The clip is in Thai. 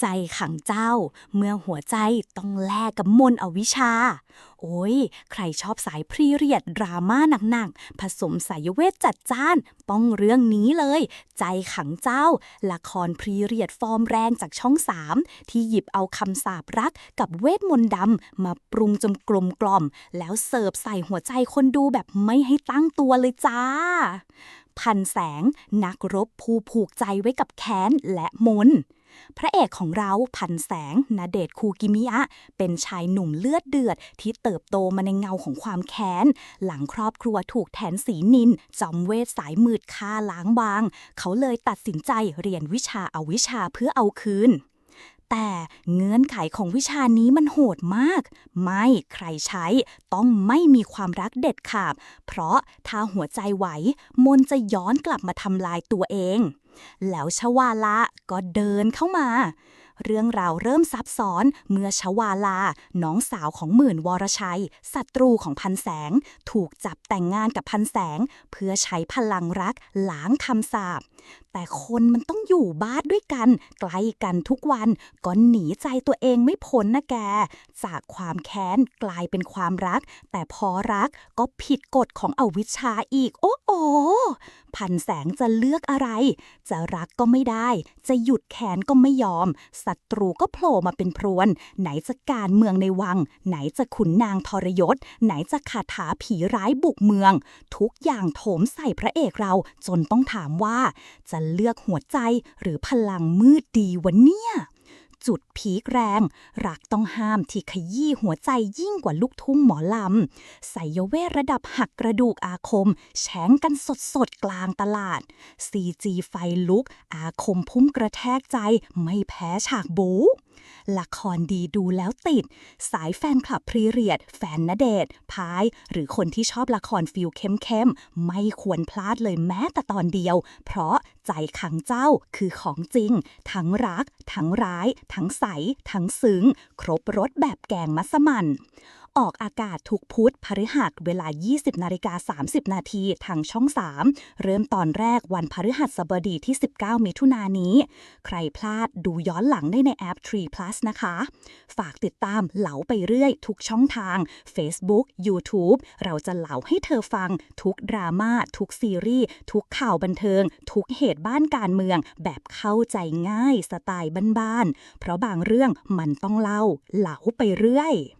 ใจขังเจ้า เมื่อหัวใจต้องแลกกับมนอวิชา โอ้ย ใครชอบสายพรีเรียดดราม่าหนักๆ ผสมสายเวทจัดจ้าน ต้องเรื่องนี้เลย ใจขังเจ้า ละครพรีเรียดฟอร์มแรงจากช่องสามที่หยิบเอาคำสาปรักกับเวทมนต์ดำมาปรุงจนกลมกล่อม แล้วเสิร์ฟใส่หัวใจคนดูแบบไม่ให้ตั้งตัวเลยจ้าพันแสง นักรบผู้ผูกใจไว้กับแค้นและมนต์ พระเอกของเราพันแสงนาเดชคูกิมิยะ เป็นชายหนุ่มเลือดเดือด ที่เติบโตมาในเงาของความแค้น หลังครอบครัวถูกแทนสีนิน จอมเวทสายมืดฆ่าล้างบาง เขาเลยตัดสินใจเรียนวิชาอาวิชาเพื่อเอาคืนแต่เงื่อนไขของวิชานี้มันโหดมาก ไม่ใครใช้ ต้องไม่มีความรักเด็ดขาด เพราะถ้าหัวใจไหว มนจะย้อนกลับมาทำลายตัวเอง แล้วชวาละก็เดินเข้ามา เรื่องราวเริ่มซับซ้อนเมื่อชวาลา น้องสาวของหมื่นวรชัย ศัตรูของพันแสง ถูกจับแต่งงานกับพันแสง เพื่อใช้พลังรักล้างคำสาปแต่คนมันต้องอยู่บ้านด้วยกันใกล้กันทุกวันก็หนีใจตัวเองไม่พ้นนะแก จากความแค้นกลายเป็นความรัก แต่พอรักก็ผิดกฎของอวิชชาอีก โอ้โอ พันแสงจะเลือกอะไร จะรักก็ไม่ได้ จะหยุดแค้นก็ไม่ยอม ศัตรูก็โผล่มาเป็นพรวน ไหนจะการเมืองในวัง ไหนจะขุนนางทรยศ ไหนจะคาถาผีร้ายบุกเมือง ทุกอย่างโถมใส่พระเอกเราจนต้องถามว่า จะเลือกหัวใจหรือพลังมืดดีวะเนี่ย จุดพีกแรง รักต้องห้ามที่ขยี้หัวใจยิ่งกว่าลูกทุ่งหมอลำใส่ยเวทระดับหักกระดูกอาคม แฉงกันสดสดๆกลางตลาด CG ไฟลุก อาคมพุ่มกระแทกใจไม่แพ้ฉากบู๊ ละครดีดูแล้วติด สายแฟนคลับพรีเรียด แฟนนเดชพาย หรือคนที่ชอบละครฟิลเข้มๆ ไม่ควรพลาดเลยแม้แต่ตอนเดียว เพราะใจขังเจ้าคือของจริง ทั้งรัก ทั้งร้าย ทั้งใส ทั้งซึ้ง ครบรสแบบแกงมัสมั่น ออกอากาศทุกพุธพฤหัสเวลา 20 นาฬิกา 30 นาทีทางช่อง 3 เริ่มตอนแรกวันพฤหัสบดีที่ 19 มิถุนายนนี้ ใครพลาดดูย้อนหลังได้ในแอป3 plus นะคะ ฝากติดตามเหลาไปเรื่อยทุกช่องทาง Facebook YouTube เราจะเหลาให้เธอฟังทุกดราม่าทุกซีรีส์ทุกข่าวบันเทิง ทุกเหตุบ้านการเมือง แบบเข้าใจง่ายสไตล์บ้านๆเพราะบางเรื่องมันต้องเล่าเหลาไปเรื่อย